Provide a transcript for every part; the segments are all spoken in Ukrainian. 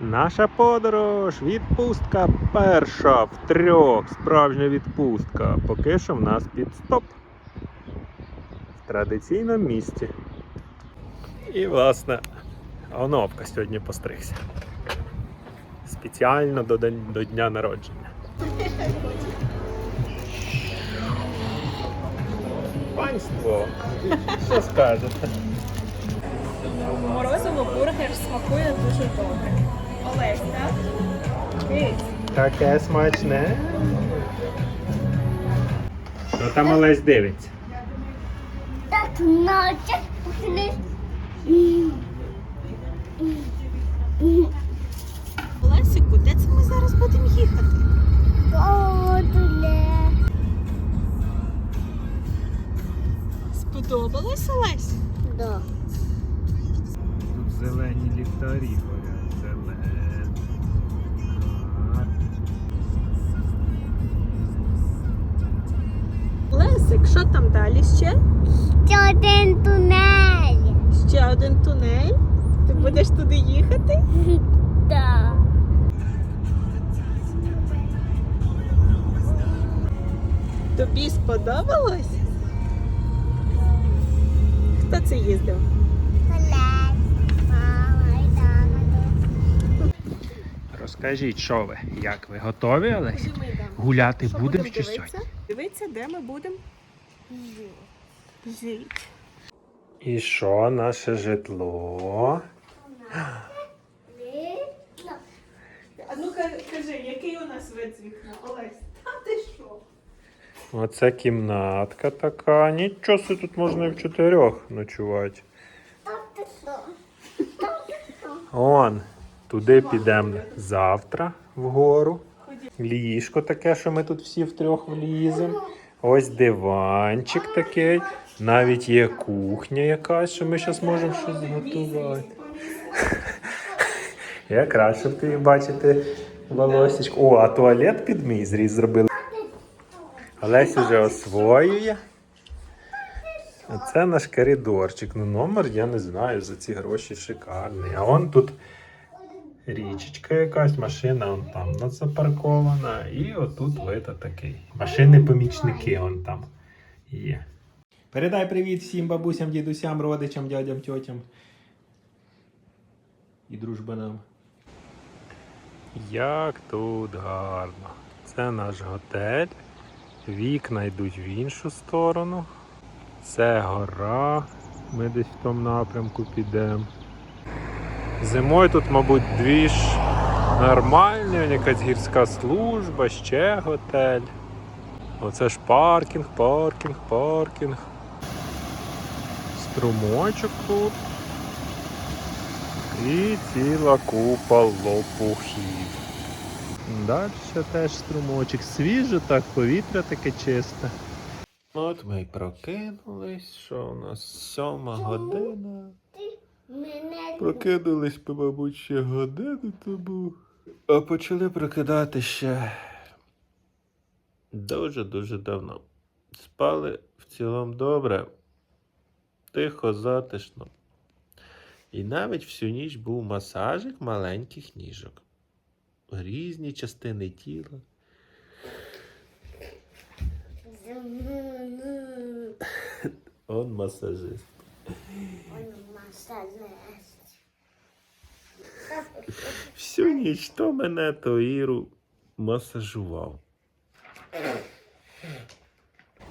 Наша подорож, відпустка перша в трьох. Справжня відпустка. Поки що в нас підстоп. В традиційному місці. І, власне, Оновка сьогодні постригся. Спеціально до, до дня народження. Панство, що скажете? Морозиво бургер смакує дуже добре. Дивись. Таке смачне. Що там Олесь дивиться? Так наче що там далі ще? Ще один тунель. Ще один тунель. Ти будеш туди їхати? Да. Тобі сподобалось? Хто це їздив? Розкажіть, що ви? Як ви готові, Олесь? Гуляти будемо чи сьогодні? Дивитися, де ми будемо І що наше житло? А ну кажи, який у нас вид з вікна, Олесь? Та ти що? Оце кімнатка така. Нічого собі тут можна і в чотирьох ночувати. Он, туди підемо завтра вгору. Ліжко таке, що ми тут всі втрьох вліземо. Ось диванчик такий. Навіть є кухня якась, що ми зараз можемо щось готувати. Якраз, щоб ти бачити волосечко. О, а туалет під мій зріз зробили. Олесь вже освоює. Це наш коридорчик. Ну, номер я не знаю, за ці гроші шикарний. А он тут річечка якась, машина он там запаркована. І отут вита такий. Машини-помічники он там є. Передай привіт всім бабусям, дідусям, родичам, дядям, тьотям і дружбанам. Як тут гарно. Це наш готель. Вікна йдуть в іншу сторону. Це гора. Ми десь в тому напрямку підемо. Зимою тут, мабуть, дві ж нормальні, якась гірська служба, ще готель. Оце ж паркінг, паркінг, паркінг. Струмочок тут. І ціла купа лопухів. Далі теж струмочок. Свіже, так, повітря таке чисте. От ми й прокинулись. Що у нас? Сьома година. Мене Прокинулись, ми, мабуть, ще годину тому. А почали прокидати ще дуже-дуже давно. Спали в цілому добре, тихо, затишно. І навіть всю ніч був масажик маленьких ніжок. Різні частини тіла. Он масажист. Всю ніч то мене, то Іру масажував.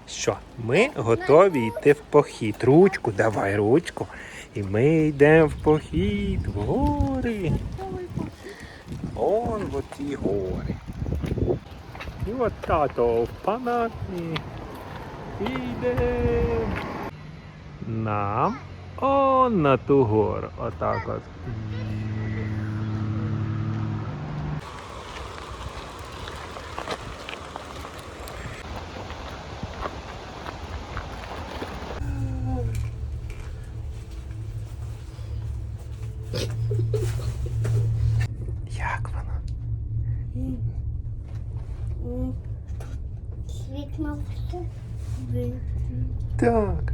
Що, ми готові йти в похід. Ручку, давай ручку. І ми йдемо в похід, в гори. Он в оті гори. І от тато в панатні. Ідемо. Нам он на ту гору. Отак от. Як воно? світло все. Так.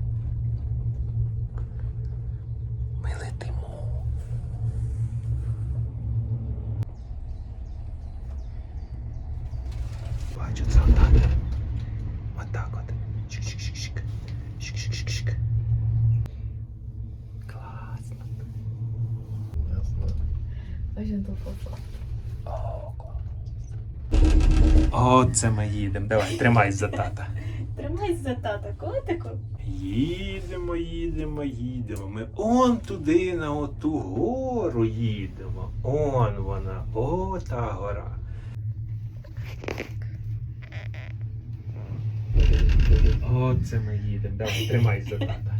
Ми летимо. бачу, це отак. Отак от. Шик-шик-шик-шик. Шик-шик-шик-шик. Класно. О, клас. О, це ми їдемо. Давай, тримай за тата. Тримайся за тата, котику. Їдемо, їдемо, їдемо. Ми он туди, на оту гору їдемо. Он вона, о, та гора. О, це ми їдемо. Давай, тримай за тата.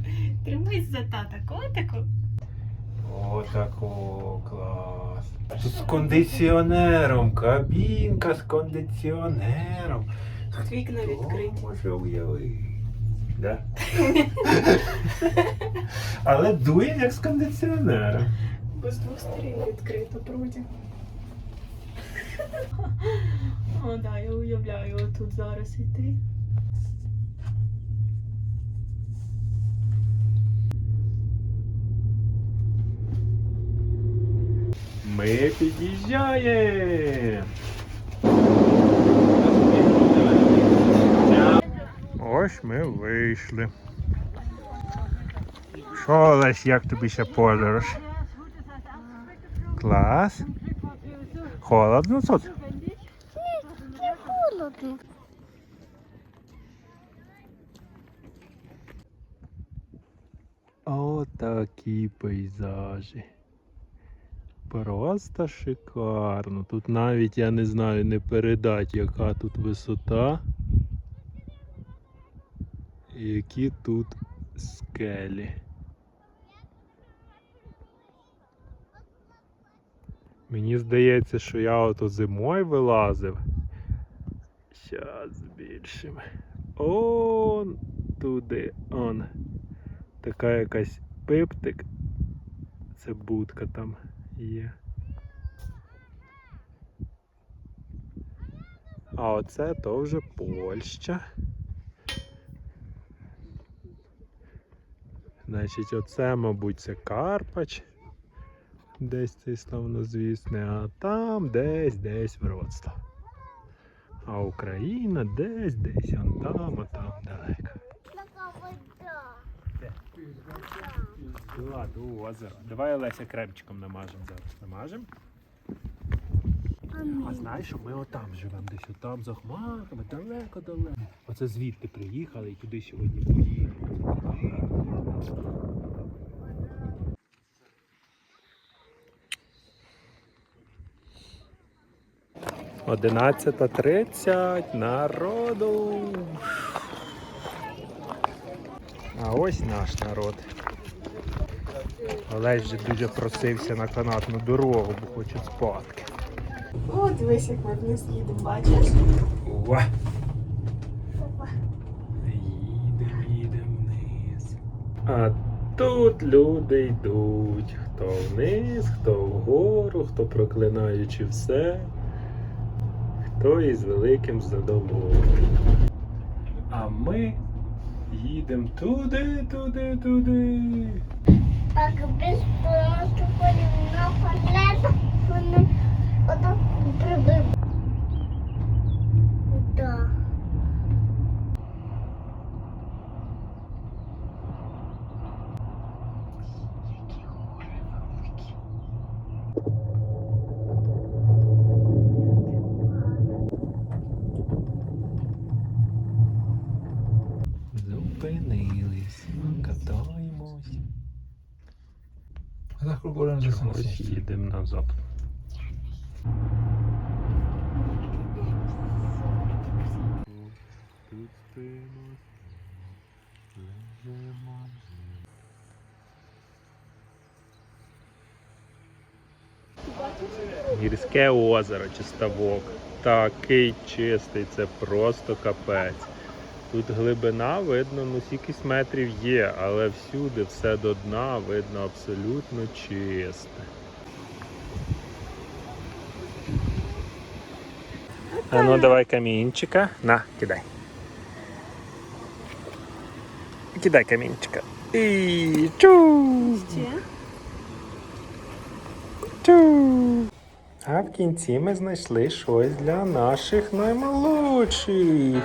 Тримайся за тата, котику. О, тако, клас. Тут з кондиціонером, кабінка з кондиціонером. Вікна відкриті. Може уявити? Да? Але дує як з кондиціонера. Бо з двох сторін відкрито пруді. О, да, я уявляю отут зараз іти. Ми під'їжджаємо. Ось ми вийшли. Що, Олесь, як тобі ще подорож? Клас. Холодно тут? Не холодно. Отакі пейзажі. Просто шикарно. Тут навіть я не знаю не передати, яка тут висота. І які тут скелі. Мені здається, що я ото зимою вилазив. Щас збільшимо. Он туди, он. Така якась пиптик. Це будка там є. А оце то вже Польща. Значить, оце, мабуть, це Карпач. Десь цей славнозвісний, а там десь десь Вроцлав. А Україна десь десь он там, а там далеко. Така Ладу, озеро. Давай Олеся кремчиком намажемо зараз. Намажемо. А знаєш, що ми отам живемо, десь отам за хмарами, далеко-далеко. Оце звідти приїхали і туди сьогодні поїхали. Одинадцята тридцять народу. А ось наш народ. Олесь вже дуже просився на канатну дорогу, бо хоче спадки. О, дивись, як ми вниз їдемо, бачиш? Ува. Їдем, їдем вниз. А тут люди йдуть. Хто вниз, хто вгору, хто проклинаючи все, хто із великим задоволенням. А ми їдемо туди, туди, туди. Так без просто ходимо на фанлет. Вони отак прибив. А так пробуємо Чогось їдемо назад. Тут стоїмо, лежимо. Гірське озеро чи ставок. Такий чистий, це просто капець. Тут глибина видно, ну скількись метрів є, але всюди все до дна видно абсолютно чисте. А ну давай камінчика. На, кидай. Кидай камінчика. І чу! Чу! А в кінці ми знайшли щось для наших наймолодших.